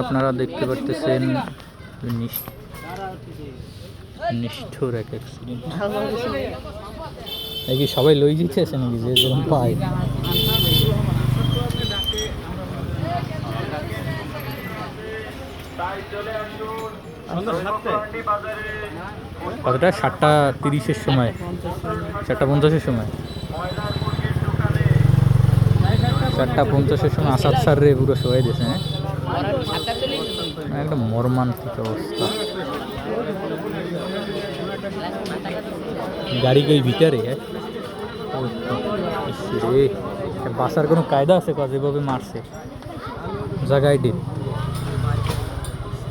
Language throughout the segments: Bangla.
আপনারা দেখতে পারতেছেন নিষ্ঠ- নিষ্ঠুর এক অ্যাক্সিডেন্ট কি সবাই লই দিতেছে নাকি যে যেরকম পায়? কতটা? সাতটা তিরিশের সময় চারটা পঞ্চাশের সময়। চারটা পঞ্চাশের সময় আসাদ স্যার রে পুরো সবাই দিয়েছে হ্যাঁ? একটা মর্মান্তিক অবস্থা। গাড়ি কই ভিতরে হ্যাঁ? রে বাসার কোনো কায়দা আছে কত যেভাবে মারছে। জায়গায় ডিপ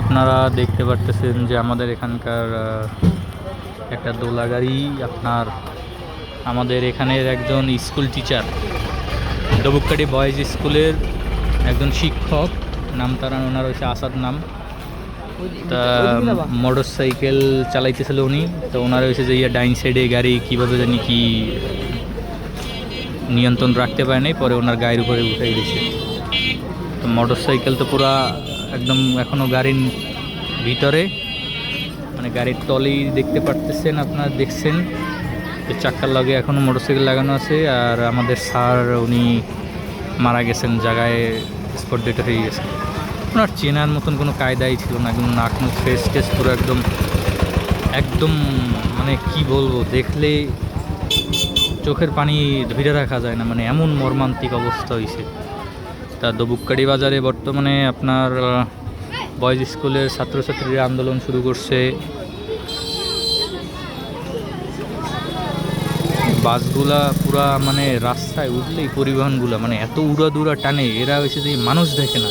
আপনারা দেখতে পারতেছেন যে আমাদের এখানকার একটা দোলা গাড়ি আপনার আমাদের এখানের একজন স্কুল টিচার ডবুককাটি বয়েজ স্কুলের একজন শিক্ষক, নাম তার ওনার হচ্ছে আসাদ নাম। তা মোটর সাইকেল চালাইতেছিল উনি, তো ওনার হয়েছে যে ইয়ে ডাইন সাইডে গাড়ি, কীভাবে জানি কি নিয়ন্ত্রণ রাখতে পারে নাই, পরে ওনার গায়ের উপরে উঠে গেছে তো মোটর সাইকেল তো পুরা একদম এখনও গাড়ির ভিতরে মানে গাড়ির তলেই দেখতে পারতেছেন আপনারা, দেখছেন। চাক্কার লগে এখনও মোটরসাইকেল লাগানো আছে, আর আমাদের স্যার, উনি মারা গেছেন, জায়গায় স্পট ডেট হয়ে গেছে। ওনার চেনার মতন কোনো কায়দাই ছিল না, একদম নাক মুখ ফেস টেস পুরো একদম একদম মানে কি বলব, দেখলে চোখের পানি ধরে রাখা যায় না মানে এমন মর্মান্তিক অবস্থা হয়েছে তা দবুককারি বাজারে বর্তমানে আপনার বয়েজ স্কুলের ছাত্রছাত্রীরা আন্দোলন শুরু করছে। বাসগুলা পুরা মানে রাস্তায় উঠলেই পরিবহনগুলা মানে এত উড়া দুরা টানে, এরা হয়েছে যে মানুষ দেখে না।